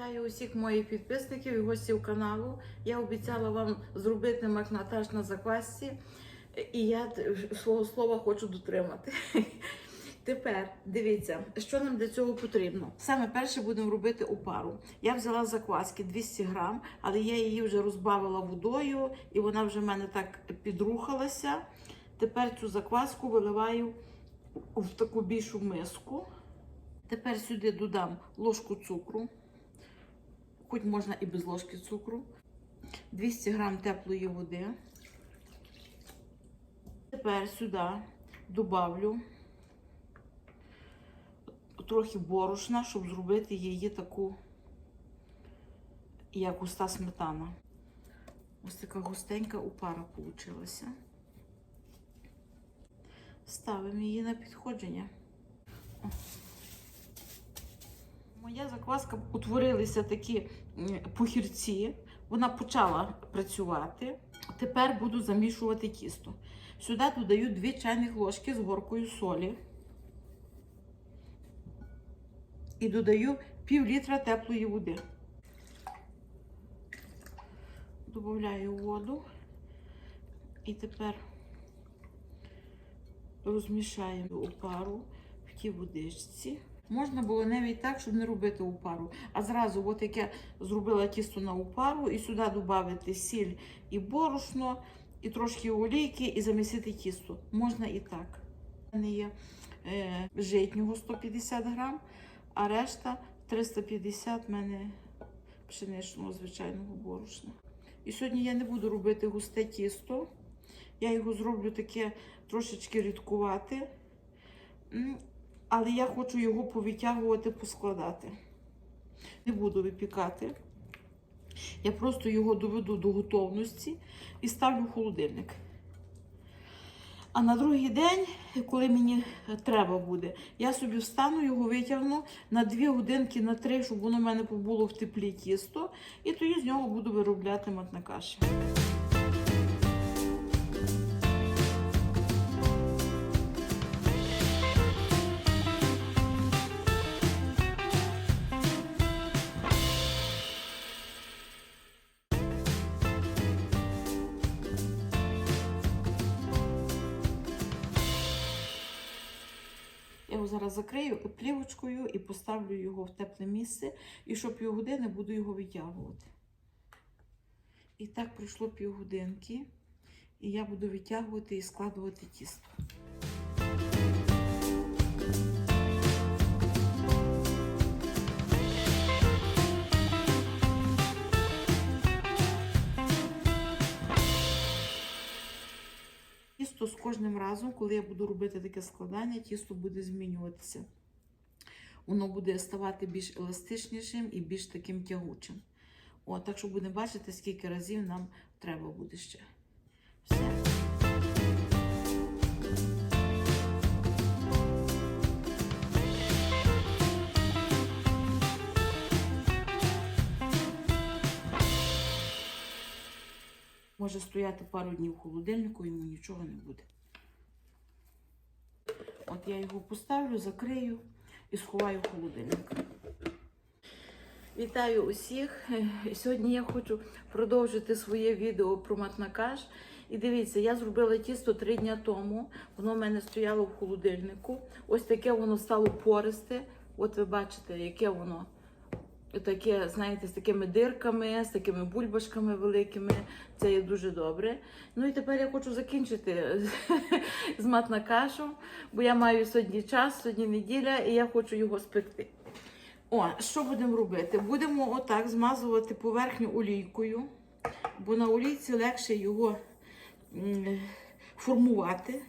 Вітаю усіх моїх підписників і гостів каналу. Я обіцяла вам зробити макнатаж на заквасці, і я свого слова хочу дотримати. Тепер дивіться, що нам для цього потрібно. Саме перше будемо робити опару. Я взяла закваски 200 грам, але я її вже розбавила водою, і вона вже в мене так підрухалася. Тепер цю закваску виливаю в таку більшу миску. Тепер сюди додам ложку цукру, хоч можна і без ложки цукру, 200 грам теплої води. Тепер сюди добавлю трохи борошна, щоб зробити її таку, як густа сметана. Ось така густенька опара вийшла. Ставимо її на підходження. Моя закваска утворилися такі пухірці. Вона почала працювати. Тепер буду замішувати тісто. Сюди додаю 2 чайних ложки з горкою солі. І додаю пів літра теплої води. Добавляю воду. І тепер розмішаємо опару в тій водичці. Можна було навіть так, щоб не робити опару. А зразу, от як я зробила тісто на опару, і сюди додати сіль і борошно, і трошки олійки, і замісити тісто. Можна і так. У мене є е, житнього 150 грам, а решта 350 в мене пшеничного звичайного борошна. І сьогодні я не буду робити густе тісто. Я його зроблю таке трошечки рідкувати. Але я хочу його повитягувати, поскладати. Не буду випікати. Я просто його доведу до готовності і ставлю в холодильник. А на другий день, коли мені треба буде, я собі встану, його витягну на 2 годинки, на 3, щоб воно в мене побуло в теплі тісто, і тоді з нього буду виробляти матна каша. Я його зараз закрию плівочкою і поставлю його в тепле місце, і що півгодини буду його витягувати. І так пройшло півгодинки, і я буду витягувати і складувати тісто. Тісто з кожним разом, коли я буду робити таке складання, тісто буде змінюватися. Воно буде ставати більш еластичнішим і більш таким тягучим. О, так що будемо бачити, скільки разів нам треба буде ще. Все. Може стояти пару днів в холодильнику, йому нічого не буде. От я його поставлю, закрию і сховаю в холодильник. Вітаю усіх! Е, Сьогодні я хочу продовжити своє відео про матнакаш. І дивіться, я зробила тісто три дні тому. Воно в мене стояло в холодильнику. Ось таке воно стало пористе. От ви бачите, яке воно таке, знаєте, з такими дирками, з такими бульбашками великими. Це є дуже добре. Ну і тепер я хочу закінчити з матнакашем, бо я маю сьогодні час, сьогодні неділя, і я хочу його спекти. О, що будемо робити? Будемо отак змазувати поверхню олійкою, бо на олійці легше його формувати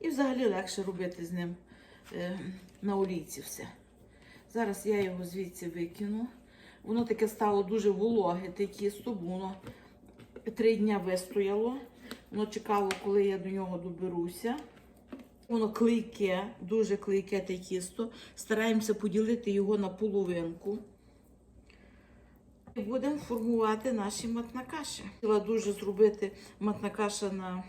і взагалі легше робити з ним е, на олійці все. Зараз я його звідси викину. Воно таке стало дуже вологе, тісто, воно три дня вистояло. Воно чекало, коли я до нього доберуся. Воно клейке, дуже клейке те тісто. Стараємося поділити його на половинку. І будемо формувати наші матнакаші. Хотіла дуже зробити матнакаша на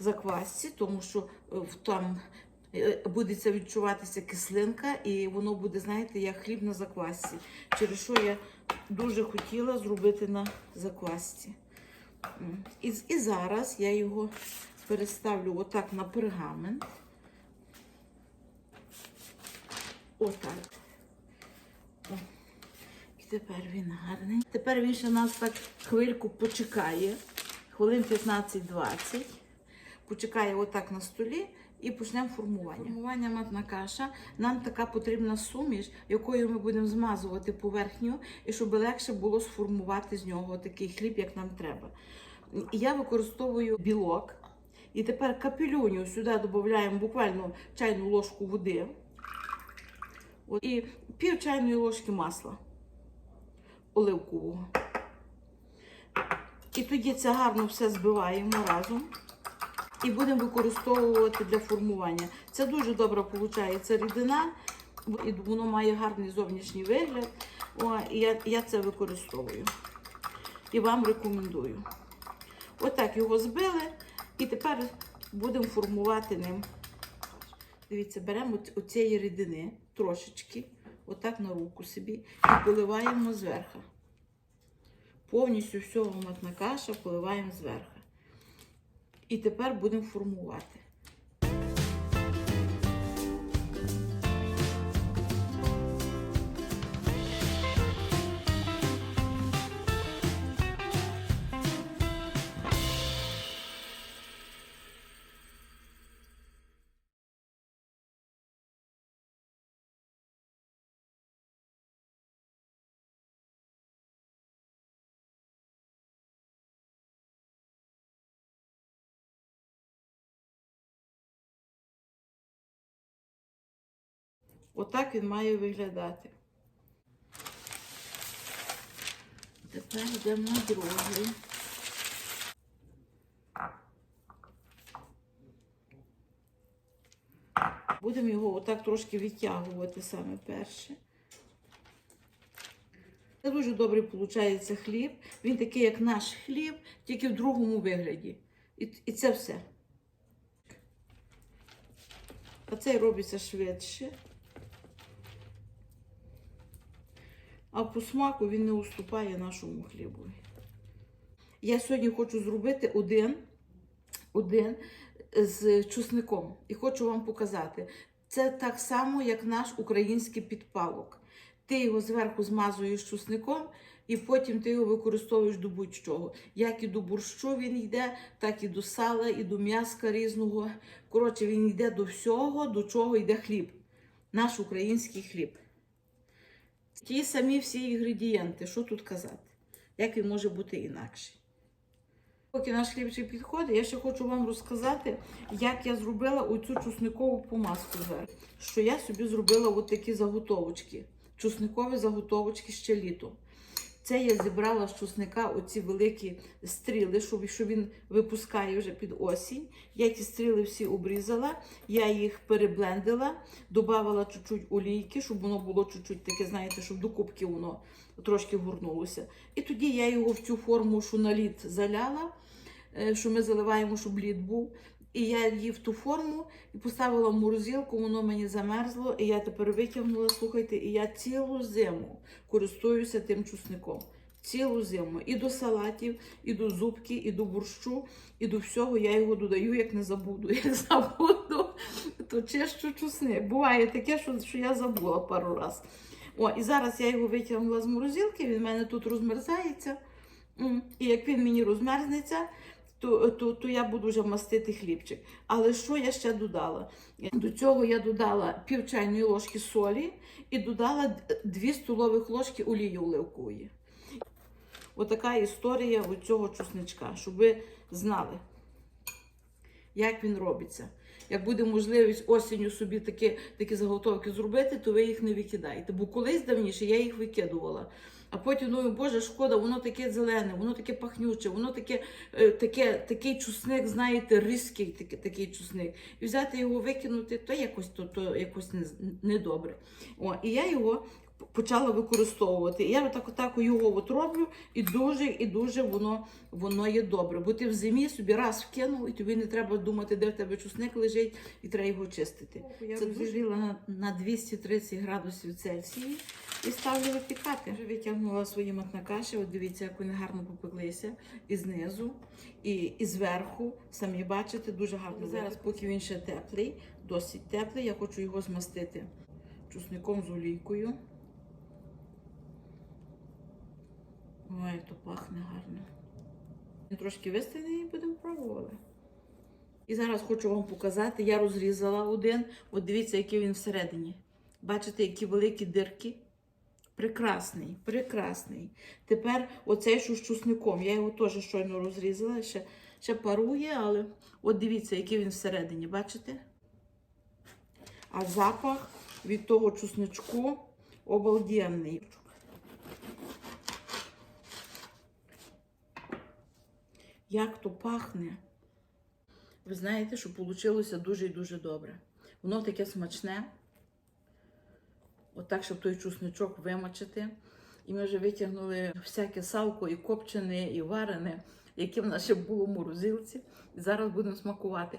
заквасці, тому що е, там буде відчуватися кислинка, і воно буде, знаєте, як хліб на заквасці. Через що я дуже хотіла зробити на заквасці. І, і зараз я його переставлю отак на пергамент. Отак. І тепер він гарний. Тепер він ще нас так хвильку почекає, хвилин 15-20. Почекає отак на столі і почнемо формування. Формування матна каша. Нам така потрібна суміш, якою ми будемо змазувати поверхню, і щоб легше було сформувати з нього такий хліб, як нам треба. Я використовую білок. І тепер капелюню сюди додаємо буквально чайну ложку води. От, і пів чайної ложки масла оливкового. І тоді це гарно все збиваємо разом і будемо використовувати для формування. Це дуже добре виходить рідина, і воно має гарний зовнішній вигляд. О, і я, я це використовую. І вам рекомендую. Отак його збили, і тепер будемо формувати ним. Дивіться, беремо оц- оцієї рідини трошечки, отак на руку собі, і поливаємо зверху. Повністю всього матна каша поливаємо зверху. І тепер будемо формувати. Отак він має виглядати. Тепер йдемо на другий. Будемо його отак трошки відтягувати саме перше. Це дуже добрий виходить хліб. Він такий, як наш хліб, тільки в другому вигляді. І, і це все. А цей робиться швидше. А по смаку він не уступає нашому хлібу. Я сьогодні хочу зробити один, один з чесником. І хочу вам показати. Це так само, як наш український підпалок. Ти його зверху змазуєш чесником, і потім ти його використовуєш до будь-чого. Як і до борщу він йде, так і до сала, і до м'яска різного. Коротше, він йде до всього, до чого йде хліб. Наш український хліб. Ті самі всі інгредієнти, що тут казати? Як він може бути інакший? Поки наш хлібчик підходить, я ще хочу вам розказати, як я зробила оцю чесникову помазку зараз. Що я собі зробила от такі заготовочки. Чесникові заготовочки ще літом. Це я зібрала з чесника оці великі стріли, що, він випускає вже під осінь. Я ті стріли всі обрізала, я їх переблендила, додавала чуть-чуть олійки, щоб воно було чуть-чуть таке, знаєте, щоб до кубки воно трошки горнулося. І тоді я його в цю форму, що на лід заляла, е, що ми заливаємо, щоб лід був. І я її в ту форму і поставила в морозилку, воно мені замерзло, і я тепер витягнула, слухайте, і я цілу зиму користуюся тим чесником. Цілу зиму. І до салатів, і до зубки, і до борщу, і до всього я його додаю, як не забуду. Як забуду, то чищу чесник. Буває таке, що, що я забула пару раз. О, і зараз я його витягнула з морозилки, він в мене тут розмерзається. І як він мені розмерзнеться, то, то, то я буду вже мастити хлібчик. Але що я ще додала? До цього я додала пів чайної ложки солі і додала 2 столових ложки олії оливкової. Отака історія у цього чесничка, щоб ви знали, як він робиться. Як буде можливість осінню собі такі, такі заготовки зробити, то ви їх не викидаєте. Бо колись давніше я їх викидувала. А потім думаю, боже, шкода, воно таке зелене, воно таке пахнюче, воно таке, е, таке, такий чусник, знаєте, різкий такий, такий чусник. І взяти його викинути, то якось то, то якось не, недобре. О, і я його почала використовувати. І я отак, отак його от роблю, і дуже, і дуже воно, воно є добре. Бо ти в зимі собі раз вкинув, і тобі не треба думати, де в тебе чесник лежить, і треба його чистити. Я Це розігріла на, на 230 градусів Цельсії і ставлю випікати. Вже витягнула свої матнакаші. От дивіться, як вони гарно попеклися і знизу, і, і зверху. Самі бачите, дуже гарно. Зараз, поки він ще теплий, досить теплий, я хочу його змастити чесником з олійкою. Ой, то пахне гарно. Трошки вистигне і будемо пробувати. І зараз хочу вам показати, я розрізала один. От дивіться, який він всередині. Бачите, які великі дирки? Прекрасний, прекрасний. Тепер оцей що з чусником. Я його теж щойно розрізала, ще, ще парує, але от дивіться, який він всередині, бачите? А запах від того чусничку обалденний. Як то пахне. Ви знаєте, що вийшло дуже і дуже добре. Воно таке смачне. Отак, щоб той чусничок вимочити. І ми вже витягнули всяке салко, і копчене, і варене, яке в нас ще було в морозилці. І зараз будемо смакувати.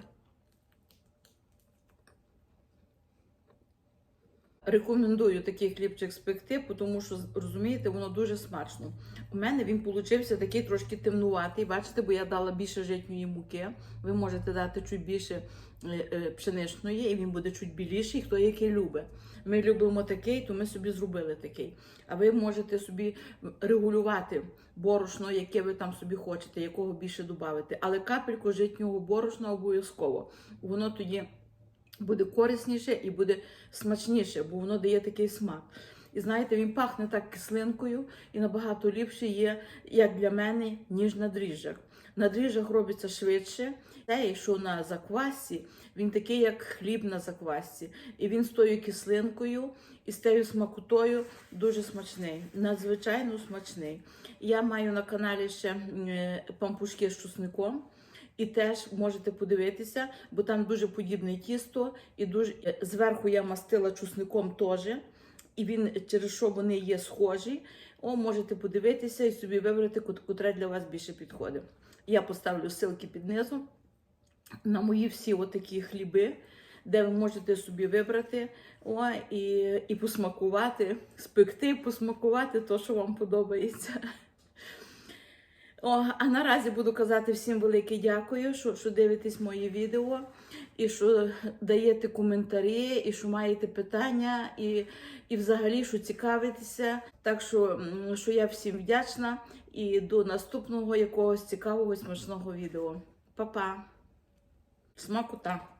Рекомендую такий хлібчик спекти, тому що розумієте, воно дуже смачно. У мене він получився такий трошки темнуватий. Бачите, бо я дала більше житньої муки. Ви можете дати чуть більше е, е, пшеничної, і він буде чуть біліший, хто який любить. Ми любимо такий, то ми собі зробили такий. А ви можете собі регулювати борошно, яке ви там собі хочете, якого більше додати. Але капельку житнього борошна обов'язково. Воно тоді буде корисніше і буде смачніше, бо воно дає такий смак. І знаєте, він пахне так кислинкою і набагато ліпше є, як для мене, ніж на дріжджах. На дріжджах робиться швидше. Те, що на заквасці, він такий, як хліб на заквасці. І він з тою кислинкою і з тією смакотою дуже смачний, надзвичайно смачний. Я маю на каналі ще е, пампушки з чесником. І теж можете подивитися, бо там дуже подібне тісто, і дуже зверху я мастила чусником теж. І він через що вони є схожі. О, можете подивитися і собі вибрати, кот- котре для вас більше підходить. Я поставлю ссылки під низом на мої всі отакі хліби, де ви можете собі вибрати о, і, і посмакувати, спекти, посмакувати то, що вам подобається. О, а наразі буду казати всім велике дякую, що, що дивитесь мої відео, і що даєте коментарі, і що маєте питання, і, і взагалі, що цікавитеся. Так що, що я всім вдячна і до наступного якогось цікавого смачного відео. Па-па! Смакота!